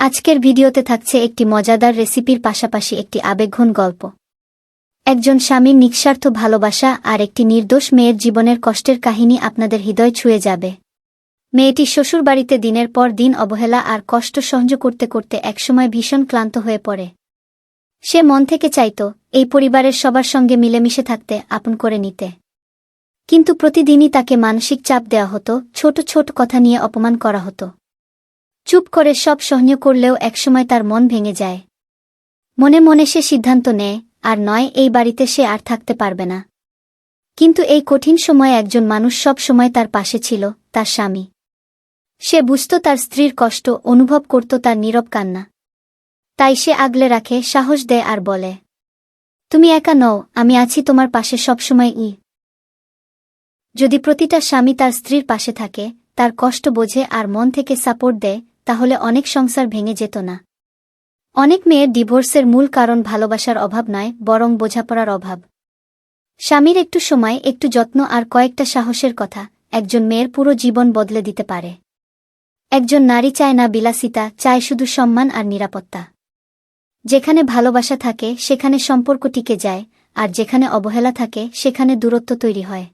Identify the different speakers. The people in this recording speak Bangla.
Speaker 1: আজকের ভিডিওতে থাকছে একটি মজাদার রেসিপির পাশাপাশি একটি আবেগঘন গল্প। একজন স্বামীর নিঃস্বার্থ ভালোবাসা আর একটি নির্দোষ মেয়ের জীবনের কষ্টের কাহিনী আপনাদের হৃদয় ছুঁয়ে যাবে। মেয়েটি শ্বশুরবাড়িতে দিনের পর দিন অবহেলা আর কষ্ট সহ্য করতে করতে একসময় ভীষণ ক্লান্ত হয়ে পড়ে। সে মন থেকে চাইত, এই পরিবারের সবার সঙ্গে মিলেমিশে থাকতে আপন করে নিতে। কিন্তু প্রতিদিনই তাকে মানসিক চাপ দেওয়া হতো, ছোট ছোট কথা নিয়ে অপমান করা হতো। চুপ করে সব সহ্য করলেও একসময় তার মন ভেঙে যায়। মনে মনে সে সিদ্ধান্ত নেয়, আর নয়, এই বাড়িতে সে আর থাকতে পারবে না। কিন্তু এই কঠিন সময়ে একজন মানুষ সব সময় তার পাশে ছিল, তার স্বামী। সে বুঝত তার স্ত্রীর কষ্ট, অনুভব করত তার নীরব কান্না। তাই সে আগলে রাখে, সাহস দেয় আর বলে, তুমি একা নও, আমি আছি তোমার পাশে সবসময় ই। যদি প্রতিটা স্বামী তার স্ত্রীর পাশে থাকে, তার কষ্ট বোঝে আর মন থেকে সাপোর্ট দেয় তাহলে অনেক সংসার ভেঙে যেত না। অনেক মেয়ের ডিভোর্সের মূল কারণ ভালোবাসার অভাব নয়, বরং বোঝাপড়ার অভাব। স্বামীর একটু সময়, একটু যত্ন আর কয়েকটা সাহসের কথা, একজন মেয়ের পুরো জীবন বদলে দিতে পারে। একজন নারী চায় না বিলাসিতা, চায় শুধু সম্মান আর নিরাপত্তা। যেখানে ভালোবাসা থাকে, সেখানে সম্পর্ক টিকে যায়, আর যেখানে অবহেলা থাকে, সেখানে দূরত্ব তৈরি হয়।